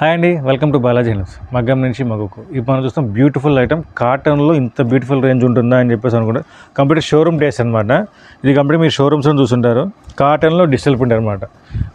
Hi అండి welcome to Balaji hills మగ్గం నుంచి మగకు ఇప్పుడు మనం చూస్తాం బ్యూటిఫుల్ ఐటమ్. కాటన్లో ఇంత బ్యూటిఫుల్ రేంజ్ ఉంటుందా అని చెప్పేసి అనుకుంటే. కంప్లీట్ షోరూమ్ డేస్ అనమాట ఇది కంప్లీట్ మీరు షోరూమ్స్లో చూస్తుంటారు. కాటన్లో డిజిటల్ ప్రింట్ అనమాట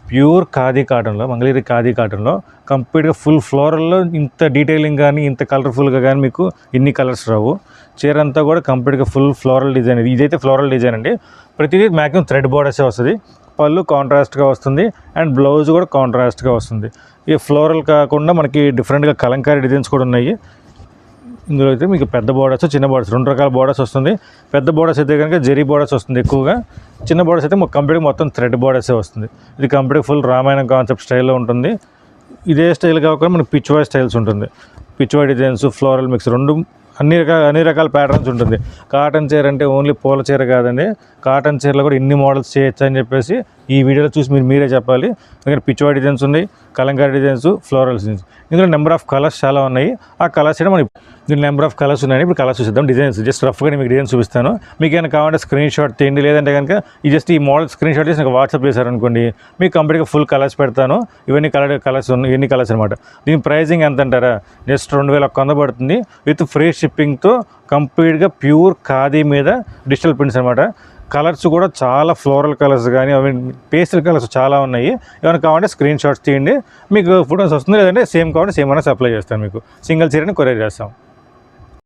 ప్యూర్ ఖాదీ కాటన్లో మంగళగిరి ఖాదీ కాటన్లో కంప్లీట్గా ఫుల్ ఫ్లోరల్లో ఇంత డీటెయిలింగ్ కానీ ఇంత కలర్ఫుల్గా కానీ మీకు ఇన్ని కలర్స్ రావు. చీర అంతా కూడా కంప్లీట్గా ఫుల్ ఫ్లోరల్ డిజైన్. ఇది ఇదైతే ఫ్లోరల్ డిజైన్ అండి. ప్రతిదీ మ్యాక్సిమం థ్రెడ్ బోర్డర్సే వస్తుంది. పళ్ళు కాంట్రాస్ట్గా వస్తుంది. అండ్ బ్లౌజ్ కూడా కాంట్రాస్ట్గా వస్తుంది. ఈ ఫ్లోరల్ కాకుండా మనకి డిఫరెంట్గా కలంకారీ డిజైన్స్ కూడా ఉన్నాయి. ఇందులో అయితే మీకు పెద్ద బోర్డర్స్ చిన్న బోర్డర్స్ రెండు రకాల బోర్డర్స్ వస్తుంది. పెద్ద బోర్డర్స్ అయితే కనుక జెరీ బోర్డర్స్ వస్తుంది ఎక్కువగా. చిన్న బోర్డర్స్ అయితే కంప్లీట్ మొత్తం థ్రెడ్ బోర్డర్సే వస్తుంది. ఇది కంప్లీట్ ఫుల్ రామాయణం కాన్సెప్ట్ స్టైల్లో ఉంటుంది. ఇదే స్టైల్ కాకుండా మనకి పిచ్వాయ్ స్టైల్స్ ఉంటుంది. పిచ్వాయ్ డిజైన్స్ ఫ్లోరల్ మిక్స్ రెండు అన్ని రకాల అన్ని రకాల ప్యాటర్న్స్ ఉంటుంది. కాటన్ చీర అంటే ఓన్లీ పూల చీర కాదండి. కాటన్ చీరలో కూడా ఇన్ని మోడల్స్ చేయొచ్చు అని చెప్పేసి ఈ వీడియోలో చూసి మీరు మీరే చెప్పాలి. ఎందుకంటే పిచ్చువా డిజైన్స్ ఉన్నాయి కలంకారీ డిజైన్స్ ఫ్లోరల్ డిజైన్స్ ఇందులో నెంబర్ ఆఫ్ కలర్స్ చాలా ఉన్నాయి. ఆ కలర్స్ అయితే మనం దీని నెంబర్ ఆఫ్ కలర్స్ ఉన్నాయి ఇప్పుడు కలర్స్ చూద్దాం డిజైన్స్ జస్ట్ రఫ్గా మీకు డిజైన్ చూపిస్తాను. మీకు ఏమైనా కావాలంటే స్క్రీన్ షాట్ తీయండి. లేదంటే కనుక ఈ జస్ట్ ఈ మోడల్ స్క్రీన్ షాట్ చేసి నాకు వాట్సాప్ చేశారనుకోండి మీకు కంప్లీట్గా ఫుల్ కలర్స్ పెడతాను. ఇవన్నీ కలర్ కలర్స్ ఉన్నాయి ఇవన్నీ కలర్స్ అనమాట దీని ప్రైజింగ్ ఎంత అంటారా జస్ట్ రెండు వేల ఒక్క పడుతుంది. విత్ ఫ్రీ షిప్పింగ్తో కంప్లీట్గా ప్యూర్ ఖాదీ మీద డిజిటల్ ప్రింట్స్ అనమాట కలర్స్ కూడా చాలా ఫ్లోరల్ కలర్స్ కానీ అవి పేస్టల్ కలర్స్ చాలా ఉన్నాయి. ఏమైనా కావాలంటే స్క్రీన్ షాట్స్ తీయండి. మీకు ఫోటోస్ వస్తుంది. లేదంటే సేమ్ కావాలంటే సేమ్ అయినా సప్లై చేస్తాను మీకు. సింగిల్ చీరని కొరియర్ చేస్తాం.